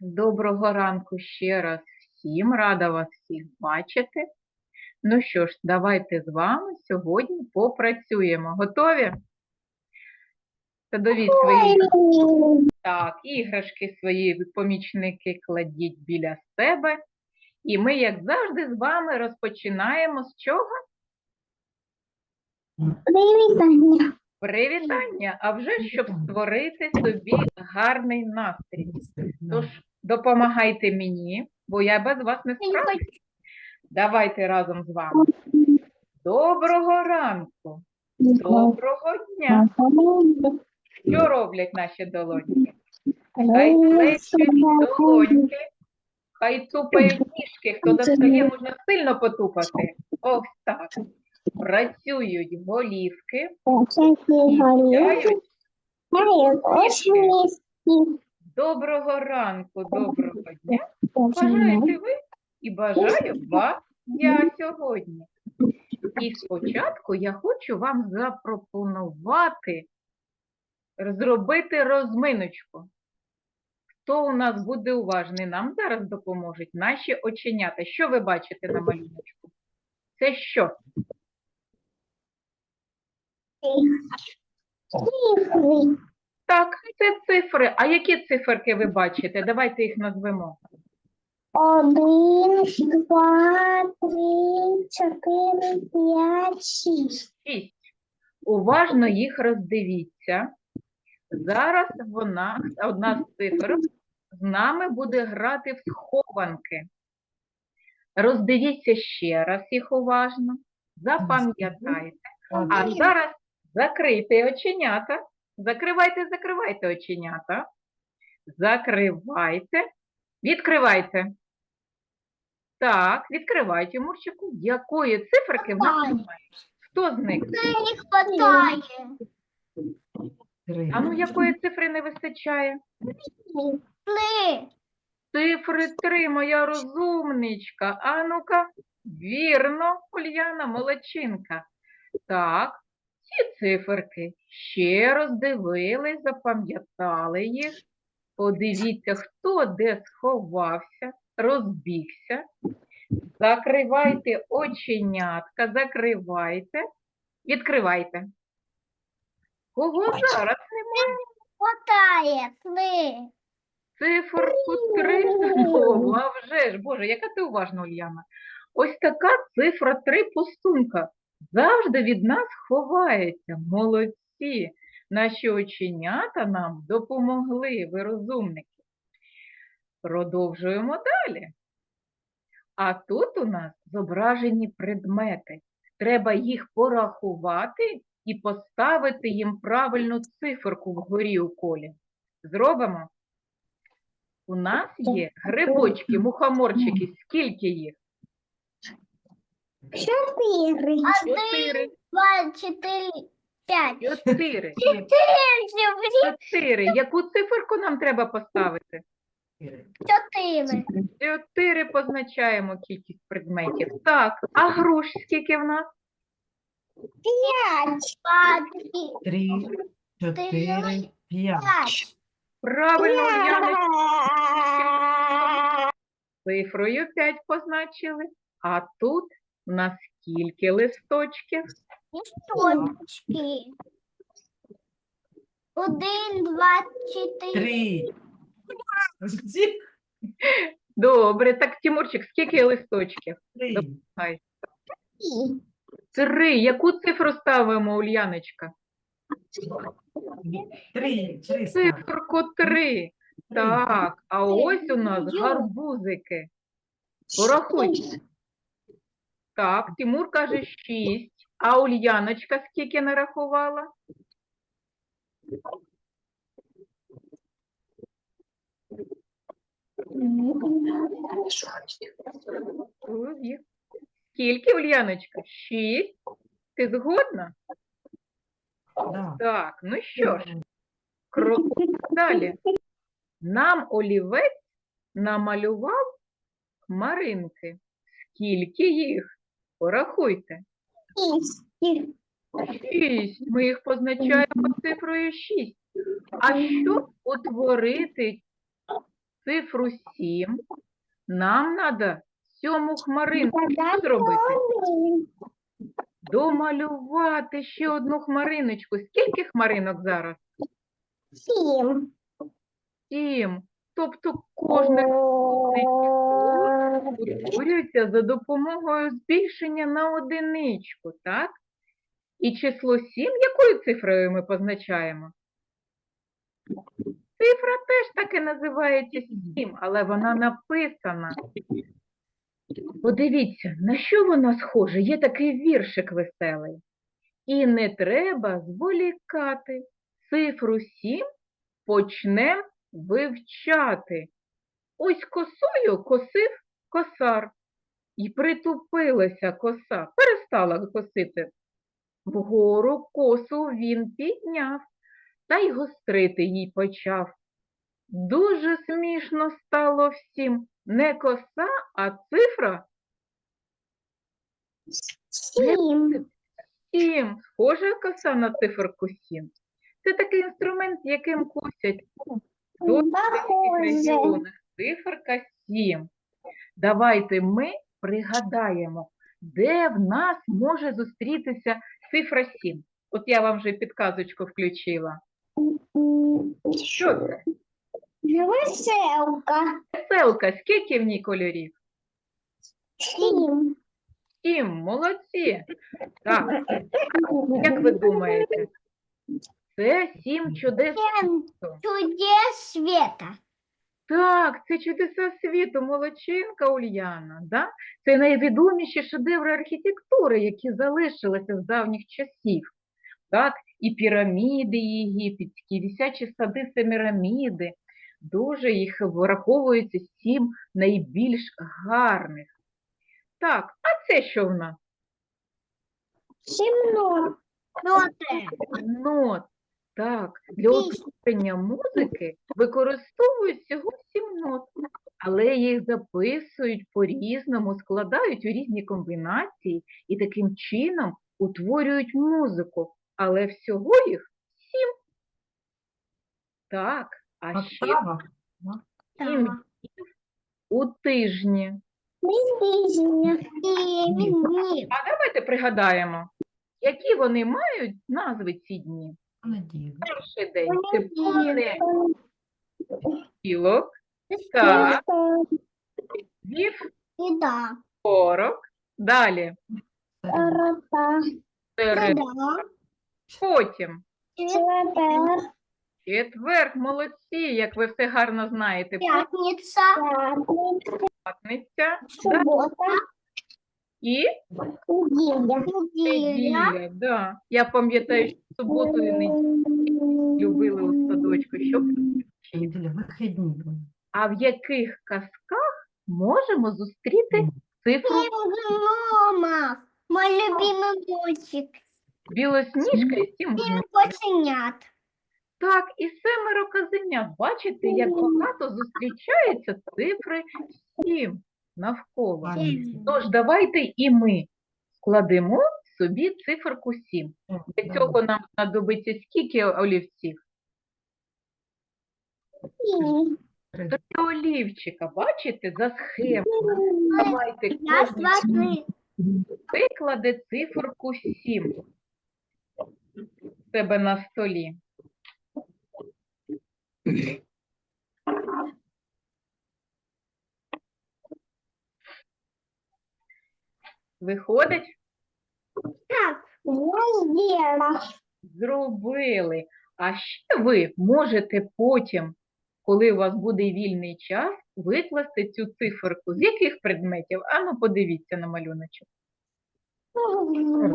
Доброго ранку ще раз всім, рада вас всіх бачити. Ну що ж, давайте з вами сьогодні попрацюємо. Готові? Садові свої так, іграшки свої помічники кладіть біля себе. І ми, як завжди, з вами розпочинаємо з чого? Привітання. Привітання, а вже щоб створити собі гарний настрій. Тож допомагайте мені, бо я без вас не справлюсь. Давайте разом з вами. Доброго ранку, доброго дня. Що роблять наші долоньки? Хай плещуть долоньки, хай тупають ніжки. Хто достає, можна сильно потупати. Ось так. Працюють голівки. Доброго ранку, доброго дня. Бажаєте ви і бажаю вас я сьогодні. І спочатку я хочу вам запропонувати зробити розминочку. Хто у нас буде уважний, нам зараз допоможуть наші оченята. Що ви бачите на малюночку? Це що? Так, це цифри. А які циферки ви бачите? Давайте їх назвемо. Один, два, три, чотири, п'ять, шість. Шість. Уважно їх роздивіться. Зараз вона, одна з цифр, з нами буде грати в схованки. Роздивіться ще раз їх уважно, запам'ятайте. А зараз закрийте оченята. Закривайте, закривайте оченята. Закривайте. Відкривайте. Так, відкривайте, Мурчику. Якої циферки в нас немає? Хто з них? Не хватає. А ну якої цифри не вистачає? Три. Цифри 3, моя розумничка. А ну-ка, вірно, Ульяна, молодчинка. Так, ці циферки ще роздивились, запам'ятали їх. Подивіться, хто де сховався, розбігся. Закривайте оченятка, закривайте, відкривайте. Кого зараз немає? Хватає. Три. Циферку 3 знову, а вже ж, Боже, яка ти уважна, Ульяна. Ось така цифра 3 пустунка. Завжди від нас ховається. Молодці. Наші оченята нам допомогли, ви розумники. Продовжуємо далі. А тут у нас зображені предмети. Треба їх порахувати і поставити їм правильну циферку вгорі у колі. Зробимо? У нас є грибочки, мухоморчики. Скільки їх? Чотири. Чотири. Два, чотири, п'ять. Чотири. Чотири. Чотири. Яку циферку нам треба поставити? Чотири. Чотири позначаємо кількість предметів. Так, а груш скільки в нас? П'ять. Три, чотири, п'ять. п'ять. Правильно, Ульяночка, цифрою 5 позначили. А тут у нас скільки листочків? Листочки. Один, два, чотири. Три. Добре, так, Тимурчик, скільки листочків? Три. Хай. Три. Яку цифру ставимо, Ульяночка? Три. Три. Циферку три. Так, а ось у нас гарбузики. Порахуйте. Так, Тимур каже шість. А Ульяночка скільки нарахувала? Скільки, Ульяночка? Шість. Ти згодна? Да. Так, ну що ж, крокуємо далі. Нам олівець намалював хмаринки. Скільки їх? Порахуйте. Шість. Ми їх позначаємо цифрою шість. А щоб утворити цифру 7, нам треба сьому хмаринку що зробити? Домалювати ще одну хмариночку. Скільки хмаринок зараз? Сім. Сім. Тобто кожне утворюється за допомогою збільшення на одиничку, так? І число 7 якою цифрою ми позначаємо? Цифра теж так і називається 7, але вона написана. Подивіться, на що вона схожа? Є такий віршик веселий. І не треба зволікати. Цифру 7 почнем вивчати. Ось косою косив косар. І притупилася коса, перестала косити. Вгору косу він підняв, та й гострити їй почав. Дуже смішно стало всім. Не коса, а цифра Сім. сім. Схожа коса на циферку сім. Це такий інструмент, яким косять регіонах. Циферка 7. Давайте ми пригадаємо, де в нас може зустрітися цифра 7. От я вам вже підказочку включила. Що це? Веселка. Веселка, скільки в ній кольорів? Сім. Сім, молодці. Так, як ви думаєте? Це сім чудес. Сім чудес света. Так, це чудеса світу, молодчинка Ульяна. Да? Це найвідоміші шедеври архітектури, які залишилися з давніх часів. Так? І піраміди єгипетські, вісячі сади Семіраміди. Дуже їх враховується сім найбільш гарних. Так, а це що в нас? Сімно. Ноти. Нот. Так, для утворення музики використовують всього сім нот, але їх записують по-різному, складають у різні комбінації і таким чином утворюють музику. Але всього їх сім. Так, а ще сім днів у тижні. А давайте пригадаємо, які вони мають назви ці дні. Понеділок. Перший день це понеділок, Так. Еда. вівторок, далі Середа. Середа, потім Четвер. четвер, молодці, як ви все гарно знаєте, П'ятниця. п'ятниця Субота. І Неділя. Неділя. Да. Я пам'ятаю, що суботу і неділю любили у садочку. Щоб... Неділя, вихідні. були. А в яких казках можемо зустріти цифру Мама. Мой любимый мультик. білосніжка і сім кошенят. Так, і семеро казенят. Бачите, як багато зустрічається цифри 7 навколо. Тож давайте і ми складемо собі циферку 7. Для цього нам знадобиться скільки олівців? Три. Три олівчика, бачите, за схемою. Давайте Раз, кожен два, три. викладе циферку 7 в себе на столі. Виходить? Так. Раздела. Зробили. А ще ви можете потім, коли у вас буде вільний час, викласти цю циферку. З яких предметів? Ану, подивіться на малюночок.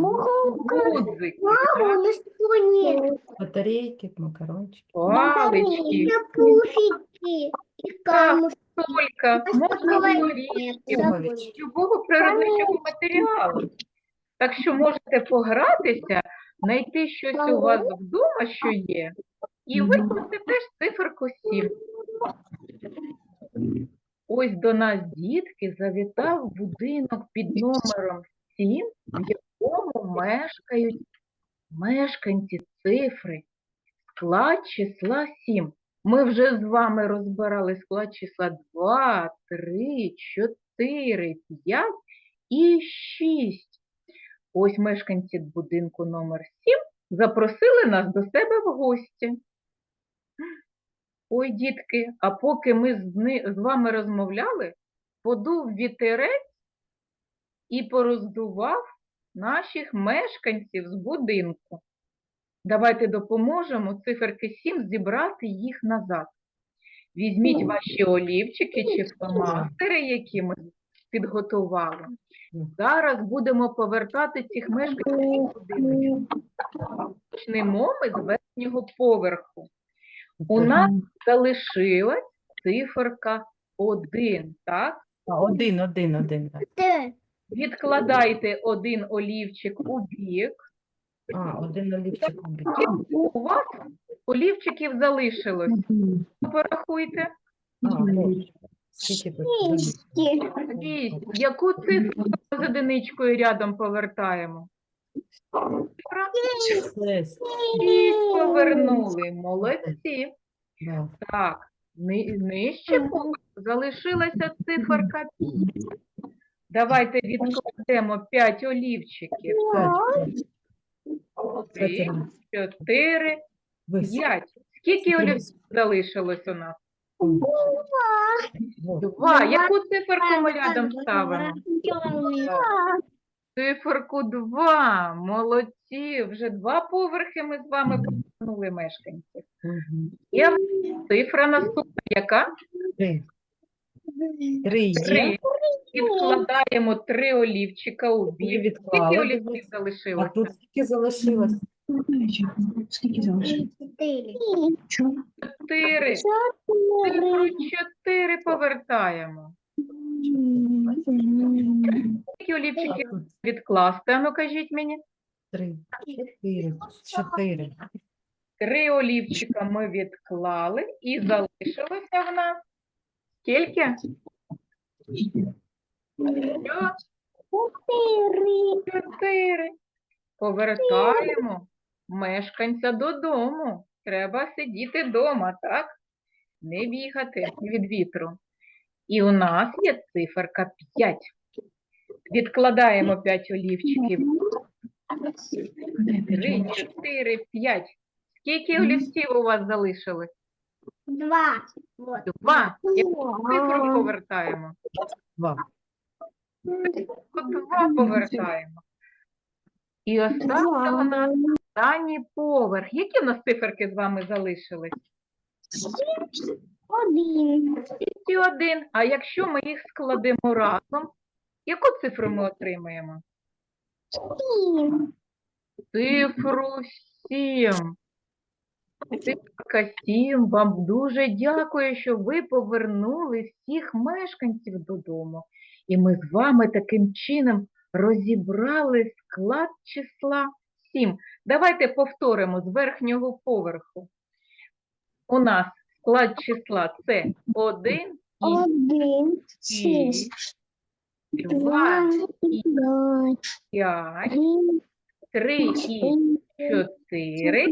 Гудзики, Мама, у нас его нет. Батарейки, макарончики. палички, Пуфики и камушки. можна горішки, Пуговички. любого природничого матеріалу. Так що можете погратися, знайти щось у вас вдома, що є, і викласти теж циферку 7. Ось до нас, дітки, завітав будинок під номером 7, в якому мешкають мешканці цифри. Склад числа 7. Ми вже з вами розбирали склад числа 2, 3, 4, 5 і 6. Ось мешканці будинку номер 7 запросили нас до себе в гості. Ой, дітки, а поки ми з вами розмовляли, подув вітерець і пороздував наших мешканців з будинку. Давайте допоможемо циферки 7 зібрати їх назад. Візьміть ваші олівчики чи фломастери, які ми підготували. Зараз будемо повертати цих мешканців в будинок. Почнемо ми з верхнього поверху. У нас залишилась циферка 1, так? Один, один, один. так. Відкладайте один олівчик у бік. А, один олівчик у бік. У вас олівчиків залишилось. Порахуйте. А. Скільки тут? Шість. Яку цифру з одиничкою рядом повертаємо? Цифра Шесть. Шість повернули. Молодці. Да. Так, ни- нижче поверху залишилася циферка 5. Давайте відкладемо 5 олівчиків. Кстати, чотири, п'ять. Скільки олівців залишилось у нас? Два. Яку циферку ми рядом ставимо? Циферку 2. Молодці. Вже два поверхи ми з вами повернули мешканців. Є цифра наступна, яка? Три. Три є. Три. Відкладаємо три олівчика у Ви бік. Скільки відклали. олівців. А залишилося? тут скільки залишилось? Скільки залишилось? Чотири. Чотири. Цифру чотири повертаємо. Скільки А олівчиків тут відкласти? Ану, кажіть мені. три. Чотири. Чотири. Три олівчика ми відклали і залишилося в нас скільки? Чотири. Повертаємо мешканця додому. Треба сидіти вдома, так? Не бігати від вітру. І у нас є циферка 5. Відкладаємо 5 олівчиків. 3, 4, 5. Скільки олівців у вас залишилось? Два. Вот. Два. Яку цифру повертаємо? Два. Два повертаємо. І останнє у нас останній поверх. Які в нас циферки з вами залишились? Один. І один. А якщо ми їх складемо разом, яку цифру ми отримаємо? Сім. Цифру 7. 7. Вам дуже дякую, що ви повернули всіх мешканців додому. І ми з вами таким чином розібрали склад числа 7. Давайте повторимо з верхнього поверху. У нас склад числа це 1 і Один. Шість. 2 Два. П'ять. 5, Три. 3 і 4,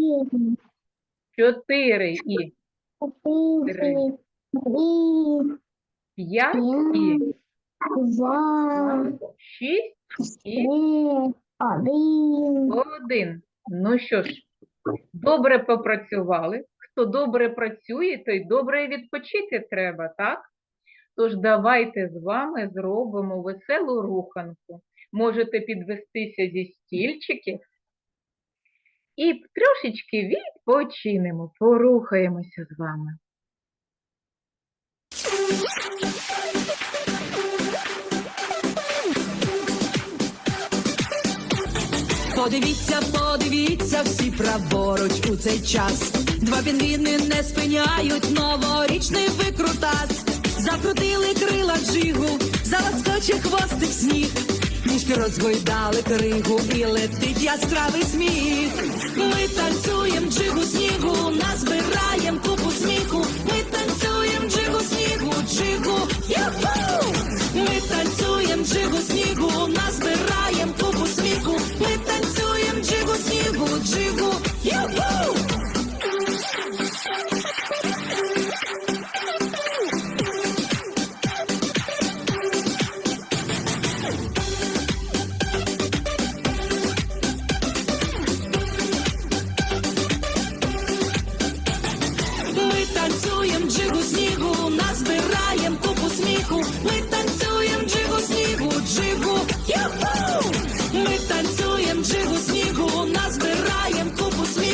4 і Чотири. Три. 5 і Два. 6 і. Один. Ну що ж, добре попрацювали. Хто добре працює, той добре відпочити треба, так? Тож давайте з вами зробимо веселу руханку. Можете підвестися зі стільчиків і трошечки відпочинемо, порухаємося з вами. Подивіться, подивіться всі праворуч у цей час. Два пінгвіни не спиняють новорічний викрутас. Закрутили крила джигу, заласкоче хвостик сніг. Розгойдали кригу і летить яскравий сміх. Ми танцюєм джигу снігу, назбираєм купу сміху. Ми танцюєм джигу снігу, джигу, юху! Ми танцюєм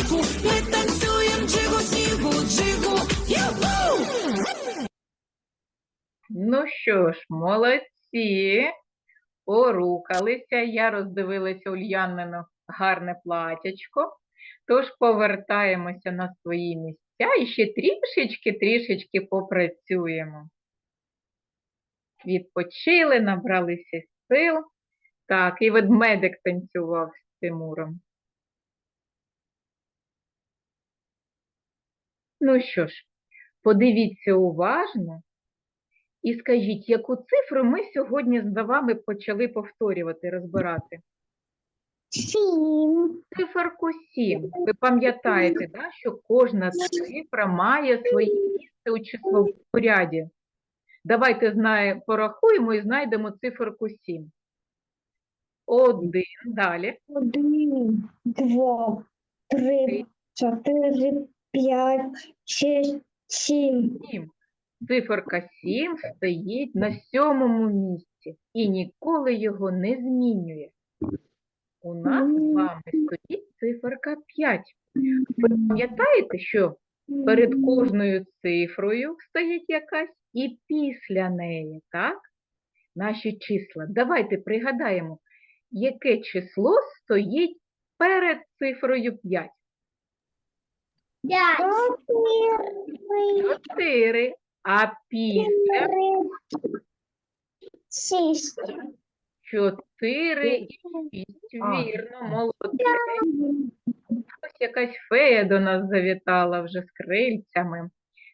джигу, ми танцюємо джигу, снігу, джигу, юху! Ну що ж, молодці, порукалися. Я роздивилася Ульянину гарне платячко. Тож повертаємося на свої місця і ще трішечки-трішечки попрацюємо. Відпочили, набралися сил. Так, і ведмедик танцював з Тимуром. Ну що ж, подивіться уважно і скажіть, яку цифру ми сьогодні з вами почали повторювати, розбирати? Сім. Циферку 7. Ви пам'ятаєте, да, що кожна цифра має своє місце у числовому ряді. Давайте знає, порахуємо і знайдемо циферку 7. Один. Далі. Один, два, три, чотири, п'ять, шість, сім. 7. Циферка 7 стоїть на сьомому місці і ніколи його не змінює. У нас з вами стоїть циферка 5. Ви пам'ятаєте, що перед кожною цифрою стоїть якась і після неї, так? Наші числа. Давайте пригадаємо, яке число стоїть перед цифрою 5. Чотири, 4. А після шість. 4 і 6. А. Вірно, молодець. Ось якась фея до нас завітала вже з крильцями.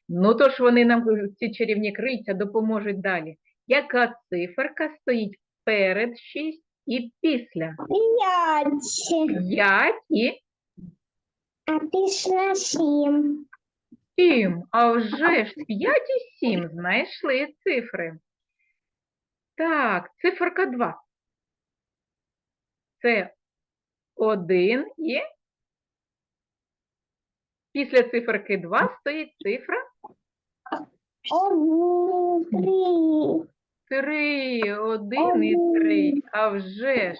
Ну, то ж вони нам, ці чарівні крильця, допоможуть далі. Яка циферка стоїть перед 6 і після? П'ять. 5 і А після сім. 7. А вже ж 5 і 7 знайшли цифри. Так, циферка 2. Це 1 і після циферки 2 стоїть цифра Один, три. 3, 1 і 3. А вже ж.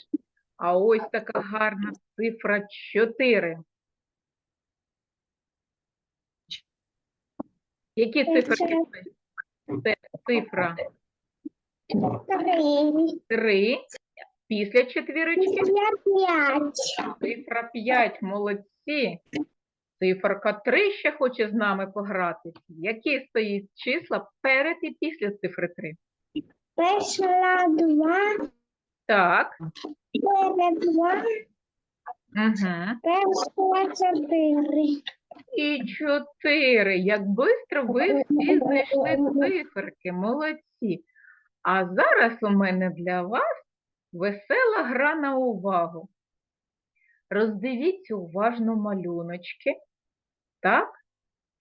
А ось така гарна цифра 4. Які цифри? Це цифра Три. 3. Після четвірочки п'ять. цифра 5. Молодці. Циферка 3 ще хоче з нами погратися. Які стоїть числа перед і після цифри 3? Після два. Так. Перед два. Угу. Після чотири. І 4. Як швидко ви всі знайшли циферки. Молодці. А зараз у мене для вас весела гра на увагу. Роздивіться уважно малюночки. Так?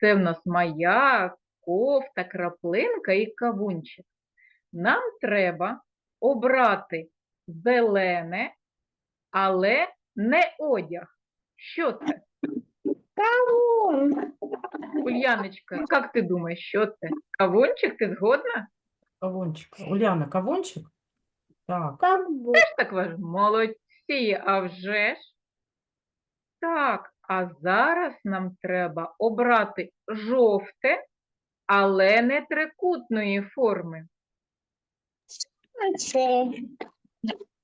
Це в нас маяк, кофта, краплинка і кавунчик. Нам треба обрати зелене, але не одяг. Що це? Ульяночка, як ти думаєш, що це? Кавунчик, ти згодна? Кавунчик. Уляна, кавунчик? Так. Теж так вважаю. Молодці, а вже ж. Так, а зараз нам треба обрати жовте, але не трикутної форми. Це.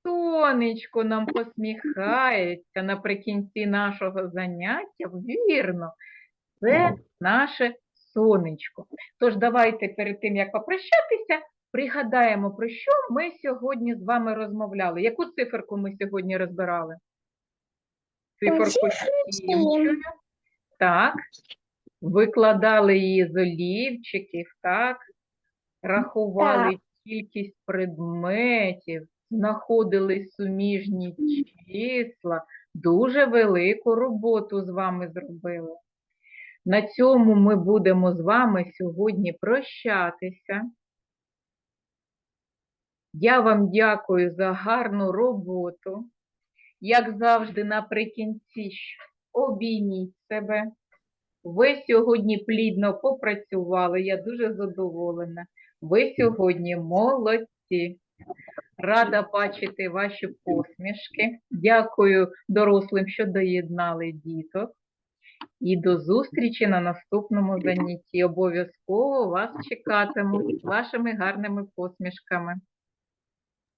Сонечко нам посміхається наприкінці нашого заняття. Вірно, це наше сонечко. Тож давайте перед тим, як попрощатися, пригадаємо, про що ми сьогодні з вами розмовляли. Яку циферку ми сьогодні розбирали? Циферку цифру сім. сім. Так. Викладали її з олівчиків, так? Рахували кількість предметів, знаходили суміжні числа. Дуже велику роботу з вами зробили. На цьому ми будемо з вами сьогодні прощатися. Я вам дякую за гарну роботу. Як завжди, наприкінці обійміть себе. Ви сьогодні плідно попрацювали, я дуже задоволена. Ви сьогодні молодці. Рада бачити ваші посмішки. Дякую дорослим, що доєднали діток. І до зустрічі на наступному занятті. Обов'язково вас чекатимуть вашими гарними посмішками.